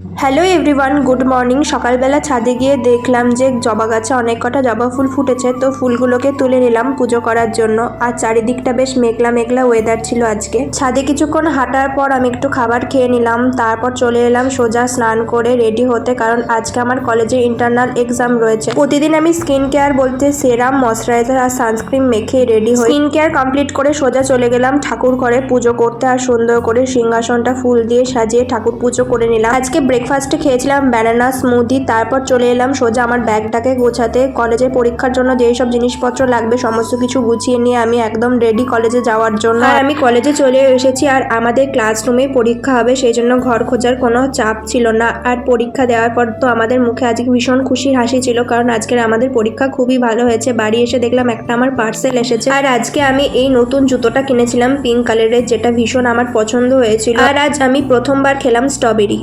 Hello everyone good morning সকালবেলা ছাদে গিয়ে দেখলাম যে জবা গাছে অনেক কটা জবা ফুল ফুটেছে, তো ফুলগুলোকে তুলে নিলাম পুজো করার জন্য। আর চারিদিকটা বেশ মেঘলা মেঘলা ওয়েদার ছিল আজকে। ছাদে কিছুক্ষণ হাঁটার পর আমি একটু খাবার খেয়ে নিলাম, তারপর চলে এলাম সোজা স্নান করে রেডি হতে, কারণ আজকে আমার কলেজে ইন্টারনাল এক্সাম রয়েছে। প্রতিদিন আমি স্কিন কেয়ার বলতে সেরাম ময়শ্চারাইজার আর সানস্ক্রিন মেখে রেডি হই। স্কিন কেয়ার কমপ্লিট করে সোজা চলে গেলাম ঠাকুর ঘরে পুজো করতে, আর সুন্দর করে সিংহাসনটা ফুল দিয়ে সাজিয়ে ঠাকুর পুজো করে নিলাম। আজকে ব্রেকফাস্টে খেয়েছিলাম ব্যানানা স্মুদি তারপর চলে এলাম সোজা আমার ব্যাগটাকে গোছাতে। কলেজে পরীক্ষার জন্য যেই সব জিনিসপত্র লাগবে, সমস্ত কিছু গুছিয়ে নিয়ে আমি একদম রেডি কলেজে যাওয়ার জন্য। আর আমি কলেজে চলে এসেছি আর আমাদের ক্লাসরুমে পরীক্ষা হবে, সেই জন্য ঘর খোঁজার কোনো চাপ ছিল না। আর পরীক্ষা দেওয়ার পর তো আমাদের মুখে আজকে ভীষণ খুশির হাসি ছিল, কারণ আজকের আমাদের পরীক্ষা খুবই ভালো হয়েছে। বাড়ি এসে দেখলাম একটা আমার পার্সেল এসেছে। আর আজকে আমি এই নতুন জুতোটা কিনেছিলাম পিঙ্ক কালারের যেটা ভীষণ আমার পছন্দ হয়েছিল। আর আজ আমি প্রথমবার খেলাম স্ট্রবেরি